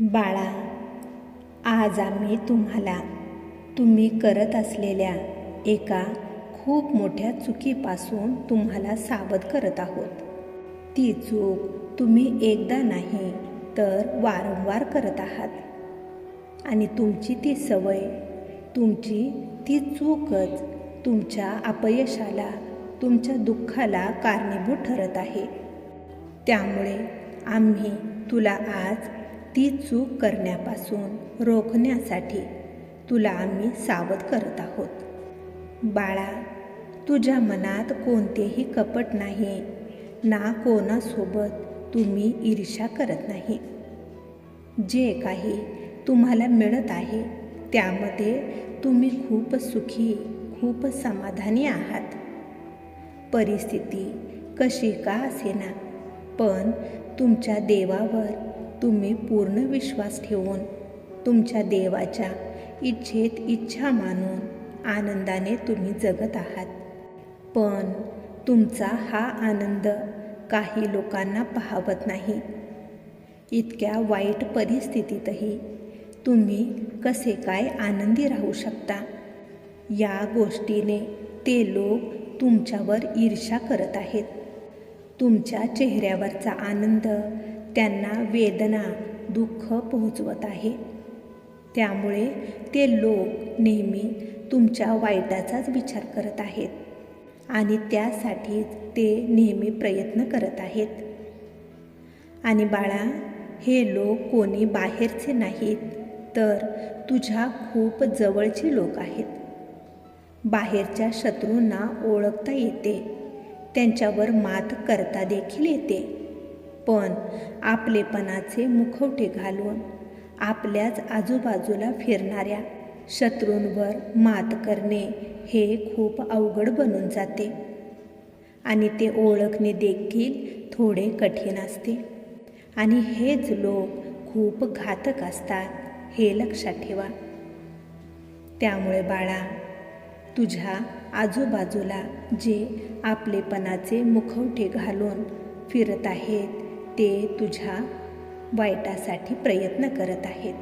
बाळा आज आम्ही तुम्हाला तुम्ही करत असलेल्या एका खूप मोठ्या चुकीपासून तुम्हाला सावध करत आहोत. ती चूक तुम्ही एकदा नाही तर वारंवार करत आहात. आणि तुमची ती सवय तुमची ती चूकच तुमच्या अपयशाला तुमच्या दुःखाला कारणीभूत ठरत आहे. त्यामुळे आम्ही तुला आज ती चूक करण्यापासून रोखण्यासाठी तुला आम्ही सावध करत आहोत. बाळा तुझ्या मनात कोणतेही कपट नाही ना कोणासोबत तुम्ही ईर्ष्या करत नाही. जे काही तुम्हाला मिळत आहे त्यामध्ये तुम्ही खूप सुखी खूप समाधानी आहात. परिस्थिती कशी का असेना पण तुमच्या देवावर तुम्ही पूर्ण विश्वास ठेवून तुमच्या देवाच्या इच्छेत इच्छा मानून आनंदाने तुम्ही जगत आहात. पण तुमचा हा आनंद काही लोकांना पाहवत नाही. इतक्या वाईट परिस्थितीतही तुम्ही कसे काय आनंदी राहू शकता? या गोष्टीने ते लोक तुमच्यावर ईर्षा करत आहेत. तुमच्या चेहऱ्यावरचा आनंद त्यांना वेदना दुःख पोहोचवत आहे. त्यामुळे ते लोक नेहमी तुमच्या वाईटाचाच विचार करत आहेत आणि त्यासाठीच ते नेहमी प्रयत्न करत आहेत. आणि बाळा हे लोक कोणी बाहेरचे नाहीत तर तुझ्या खूप जवळचे लोक आहेत. बाहेरच्या शत्रूंना ओळखता येते त्यांच्यावर मात करता देखील येते. पण आपलेपणाचे मुखवटे घालून आपल्याच आजूबाजूला फिरणाऱ्या शत्रूंवर मात करणे हे खूप अवघड बनून जाते. आणि ते ओळखणे देखील थोडे कठीण असते. आणि हेच लोक खूप घातक असतात हे लक्षात ठेवा. त्यामुळे बाळा तुझ्या आजूबाजूला जे आपलेपणाचे मुखवटे घालून फिरत आहेत ते तुझ्या वाईटासाठी प्रयत्न करत आहेत.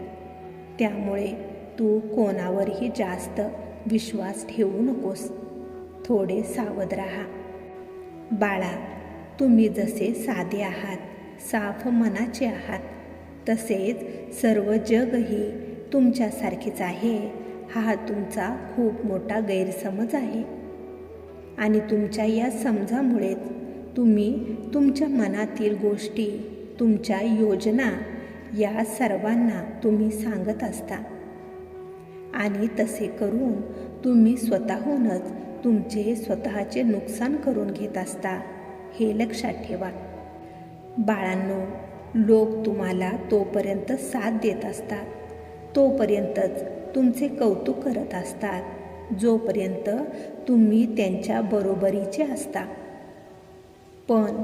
त्यामुळे तू कोणावरही जास्त विश्वास ठेवू नकोस. थोडे सावध राहा. बाळा तुम्ही जसे साधे आहात साफ मनाचे आहात तसेच सर्व जगही तुमच्यासारखेच आहे. हा तुमचा खूप मोठा गैरसमज आहे. आणि तुमच्या या समजामुळेच तुम्ही तुमच्या मनातील गोष्टी तुमच्या योजना या सर्वांना तुम्ही सांगत असता. आणि तसे करून तुम्ही स्वतःहूनच तुमचे स्वतःचे नुकसान करून घेत असता हे लक्षात ठेवा. बाळांनो लोक तुम्हाला तोपर्यंत साथ देत असतात. तोपर्यंतच तुमचे कौतुक करत असतात जोपर्यंत तुम्ही त्यांच्या बरोबरीचे असता. पण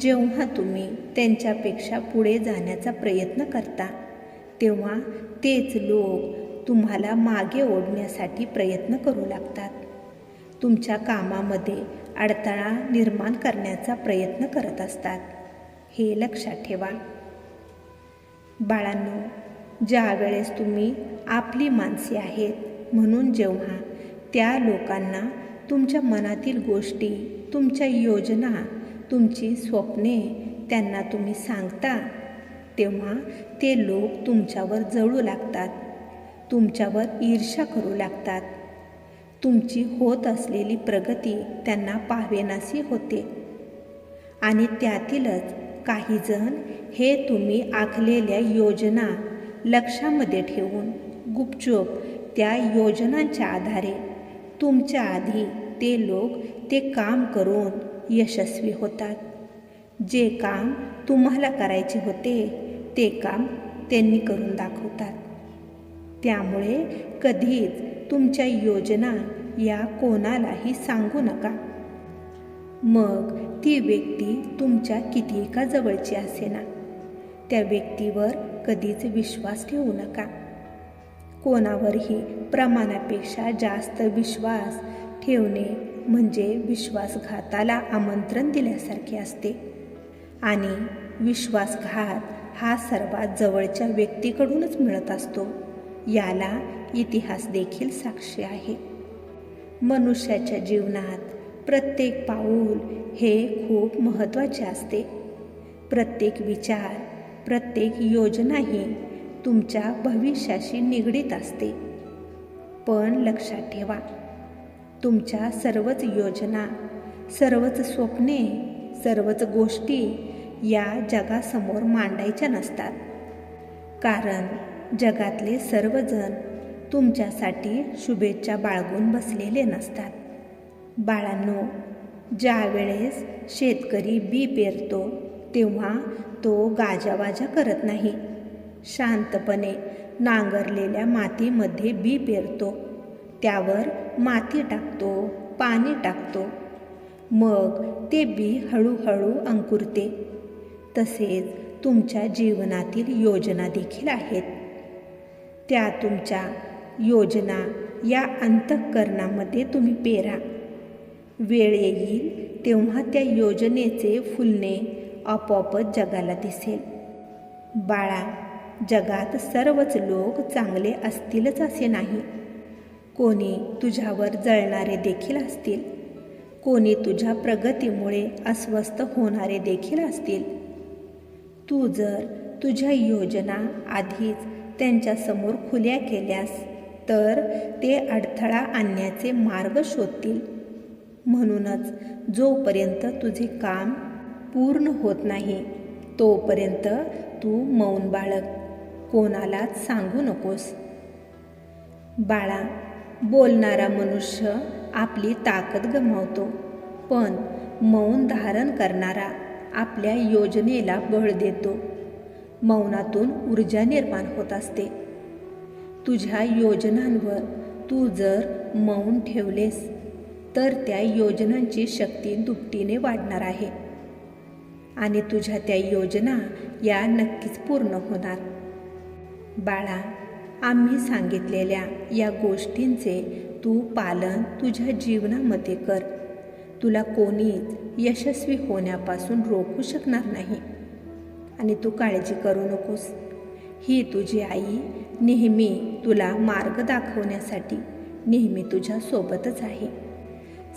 जेव्हा तुम्ही त्यांच्यापेक्षा पुढे जाण्याचा प्रयत्न करता तेव्हा तेच लोक तुम्हाला मागे ओढण्यासाठी प्रयत्न करू लागतात. तुमच्या कामामध्ये अडथळा निर्माण करण्याचा प्रयत्न करत असतात. हे लक्षात ठेवा. बाळांनो ज्यावेळेस तुम्ही आपली माणसे आहेत म्हणून जेव्हा त्या लोकांना तुमच्या मनातील गोष्टी तुमच्या योजना तुमची स्वप्ने त्यांना तुम्ही सांगता तेव्हा ते लोक तुमच्यावर जळू लागतात तुमच्यावर ईर्षा करू लागतात. तुमची होत असलेली प्रगती त्यांना पाहावेनाशी होते. आणि त्यातीलच काहीजण हे तुम्ही आखलेल्या योजना लक्षामध्ये ठेवून गुपचूप त्या योजनांच्या आधारे तुमच्या आधी ते लोक ते काम करून यशस्वी होतात. जे काम तुम्हाला करायचे होते ते काम त्यांनी करून दाखवतात. त्यामुळे कधीच तुमच्या योजना या कोणालाही सांगू नका. मग ती व्यक्ती तुमच्या किती का जवळची असेना त्या व्यक्तीवर कधीच विश्वास ठेवू नका. कोणावरही प्रमाणापेक्षा जास्त विश्वास ठेवणे म्हणजे विश्वासघाताला आमंत्रण दिल्यासारखे असते. आणि विश्वासघात हा सर्वात जवळच्या व्यक्तीकडूनच मिळत असतो. याला इतिहास देखील साक्षी आहे. मनुष्याच्या जीवनात प्रत्येक पाऊल हे खूप महत्त्वाचे असते. प्रत्येक विचार प्रत्येक योजनाही तुमच्या भविष्याशी निगडीत असते. पण लक्षात ठेवा तुमच्या सर्वच योजना सर्वच स्वप्ने सर्वच गोष्टी या जगासमोर मांडायच्या नसतात. कारण जगातले सर्वजण तुमच्यासाठी शुभेच्छा बाळगून बसलेले नसतात. बाळांनो ज्या वेळेस शेतकरी बी पेरतो तेव्हा तो गाजावाजा करत नाही. शांतपणे नांगरलेल्या मातीमध्ये बी पेरतो. त्यावर माती टाकतो पाणी टाकतो. मग ते बी हळूहळू अंकुरते. तसेच तुमच्या जीवनातील योजना देखील आहेत. त्या तुमच्या योजना या अंतःकरणामध्ये तुम्ही पेरा. वेळ येईल तेव्हा त्या योजनेचे फुलणे आपोआपच जगाला दिसेल. बाळा जगात सर्वच लोक चांगले असतीलच असे नाही. कोणी तुझ्यावर जळणारे देखील असतील. कोणी तुझ्या प्रगतीमुळे अस्वस्थ होणारे देखील असतील. तू जर तुझ्या योजना आधीच त्यांच्यासमोर खुल्या केल्यास तर ते अडथळा आणण्याचे मार्ग शोधतील. म्हणूनच जोपर्यंत तुझे काम पूर्ण होत नाही तोपर्यंत तू मौन बाळग. कोणालाच सांगू नकोस. बाळा बोलणारा मनुष्य आपली ताकद गमावतो पण मौन धारण करणारा आपल्या योजनेला बळ देतो. मौनातून ऊर्जा निर्माण होत असते. तुझ्या योजनांवर तू जर मौन ठेवलेस तर त्या योजनांची शक्ती दुपटीने वाढणार आहे. आणि तुझ्या त्या योजना या नक्कीच पूर्ण होणार. बाळा आम्ही सांगितलेल्या या गोष्टींचे तू पालन तुझ्या जीवनामध्ये कर. तुला कोणीच यशस्वी होण्यापासून रोखू शकणार नाही. आणि तू काळजी करू नकोस. ही तुझी आई नेहमी तुला मार्ग दाखवण्यासाठी नेहमी तुझ्या सोबतच आहे.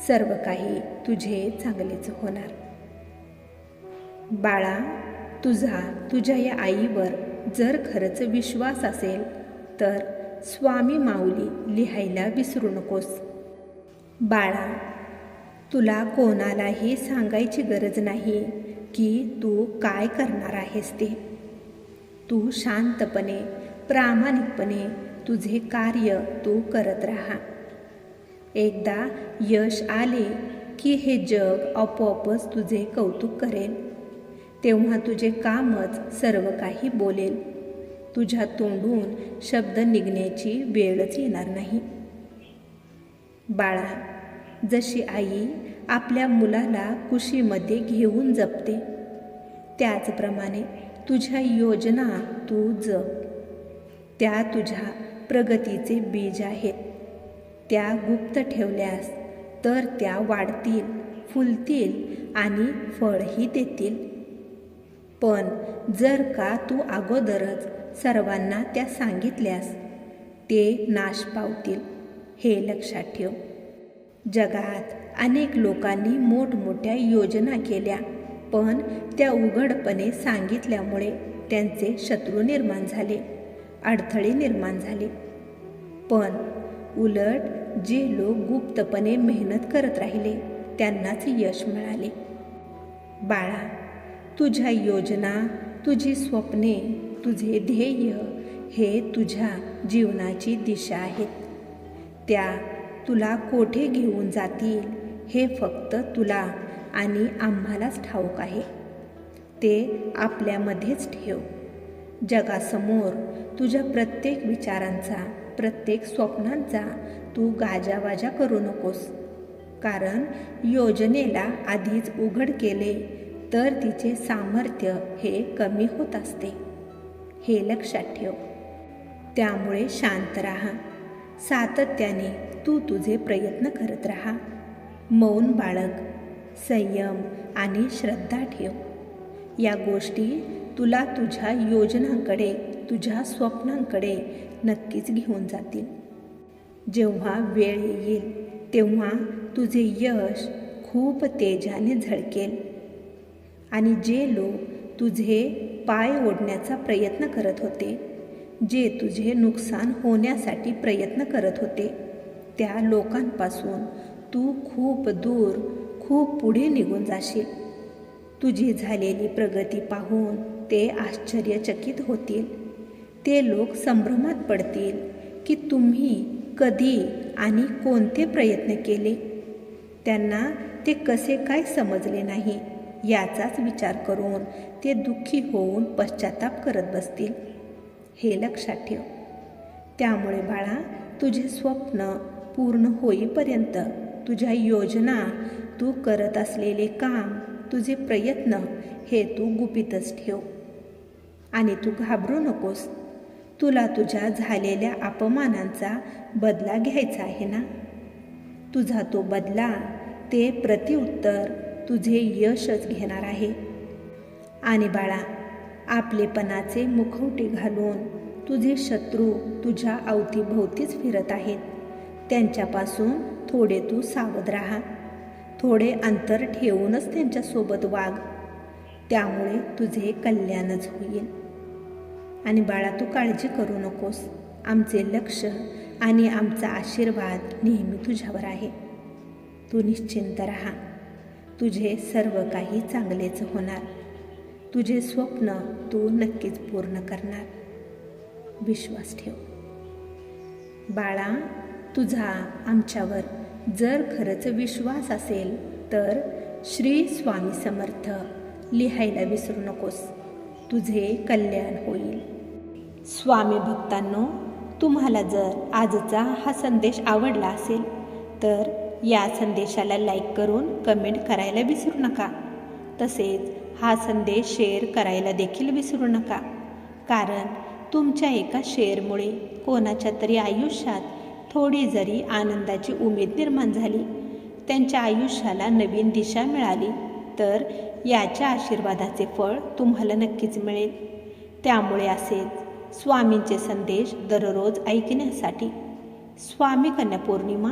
सर्व काही तुझे चांगलेच होणार. बाळा तुझा तुझ्या या आईवर जर खरंच विश्वास असेल तर स्वामी माऊली लिहायला विसरू नकोस. बाळा तुला कोणालाही सांगायची गरज नाही की तू काय करणार आहेस ते. तू शांतपणे प्रामाणिकपणे तुझे कार्य तू करत राहा. एकदा यश आले की हे जग आपोआपच तुझे कौतुक करेल. तेव्हा तुझे कामच सर्व काही बोलेल. तुझ्या तोंडून शब्द निघण्याची वेळच येणार नाही. बाळा जशी आई आपल्या मुलाला कुशीमध्ये घेऊन जपते त्याचप्रमाणे तुझ्या योजना तू जप. त्या तुझ्या प्रगतीचे बीज आहेत. त्या गुप्त ठेवल्यास तर त्या वाढतील फुलतील आणि फळही देतील. पण जर का तू अगोदरच सर्वांना त्या सांगितल्यास ते नाश पावतील हे लक्षात ठेव. जगात अनेक लोकांनी मोठमोठ्या योजना केल्या पण त्या उघडपणे सांगितल्यामुळे त्यांचे शत्रू निर्माण झाले अडथळे निर्माण झाले. पण उलट जे लोक गुप्तपणे मेहनत करत राहिले त्यांनाच यश मिळाले. बाळा तुझ्या योजना तुझी स्वप्ने तुझे ध्येय हे तुझ्या जीवनाची दिशा आहेत. त्या तुला कोठे घेऊन जातील हे फक्त तुला आणि आम्हालाच ठाऊक आहे. ते आपल्यामध्येच ठेव. जगासमोर तुझ्या प्रत्येक विचारांचा प्रत्येक स्वप्नांचा तू गाजावाजा करू नकोस. कारण योजनेला आधीच उघड केले तर तिचे सामर्थ्य हे कमी होत असते. हे लक्षात ठेव. त्यामुळे शांत राहा. सातत्याने तू तुझे प्रयत्न करत राहा. मौन बाळग. संयम आणि श्रद्धा ठेव. या गोष्टी तुला तुझ्या योजनांकडे तुझ्या स्वप्नांकडे नक्कीच घेऊन जातील. जेव्हा वेळ येईल तेव्हा तुझे यश खूप तेजाने झळकेल. आणि जे लोक तुझे पाय ओढण्याचा प्रयत्न करत होते जे तुझे नुकसान होण्यासाठी प्रयत्न करत होते. त्या लोकांपासून तू खूप दूर खूप पुढे निघून जाशील. तुझी झालेली प्रगती पाहून ते आश्चर्यचकित होतील. ते लोक संभ्रमात पडतील की तुम्ही कधी आणि कोणते प्रयत्न केले. त्यांना ते कसे काय समजले नाही. याचाच विचार करून ते दुःखी होऊन पश्चाताप करत बसतील. हे लक्षात ठेव. त्यामुळे बाळा तुझे स्वप्न पूर्ण होईपर्यंत तुझ्या योजना तू करत असलेले काम तुझे प्रयत्न हे तू गुपितच ठेव. आणि तू घाबरू नकोस. तुला तुझ्या झालेल्या अपमानांचा बदला घ्यायचा आहे ना? तुझा तो बदला ते प्रतिउत्तर तुझे यशच घेणार आहे. आणि बाळा आपलेपणाचे मुखवटे घालून तुझे शत्रू तुझ्या अवतीभोवतीच फिरत आहेत. त्यांच्यापासून थोडे तू सावध राहा. थोडे अंतर ठेवूनच त्यांच्यासोबत वाग. त्यामुळे तुझे कल्याणच होईल. आणि बाळा तू काळजी करू नकोस. आमचे लक्ष आणि आमचा आशीर्वाद नेहमी तुझ्यावर आहे. तू निश्चिंत राहा. तुझे सर्व काही चांगलेच होणार. तुझे स्वप्न तू नक्कीच पूर्ण करणार. विश्वास ठेव. बाळा तुझा आमच्यावर जर खरंच विश्वास असेल तर श्री स्वामी समर्थ लिहायला विसरू नकोस. तुझे कल्याण होईल. स्वामी भक्तांनो तुम्हाला जर आजचा हा संदेश आवडला असेल तर या संदेशाला लाईक करून कमेंट करायला विसरू नका. तसेच हा संदेश शेअर करायला देखील विसरू नका. कारण तुमच्या एका शेअरमुळे कोणाच्या तरी आयुष्यात थोडी जरी आनंदाची उमेद निर्माण झाली त्यांच्या आयुष्याला नवीन दिशा मिळाली तर याच्या आशीर्वादाचे फळ तुम्हाला नक्कीच मिळेल. त्यामुळे असेच स्वामींचे संदेश दररोज ऐकण्यासाठी स्वामी कन्या पौर्णिमा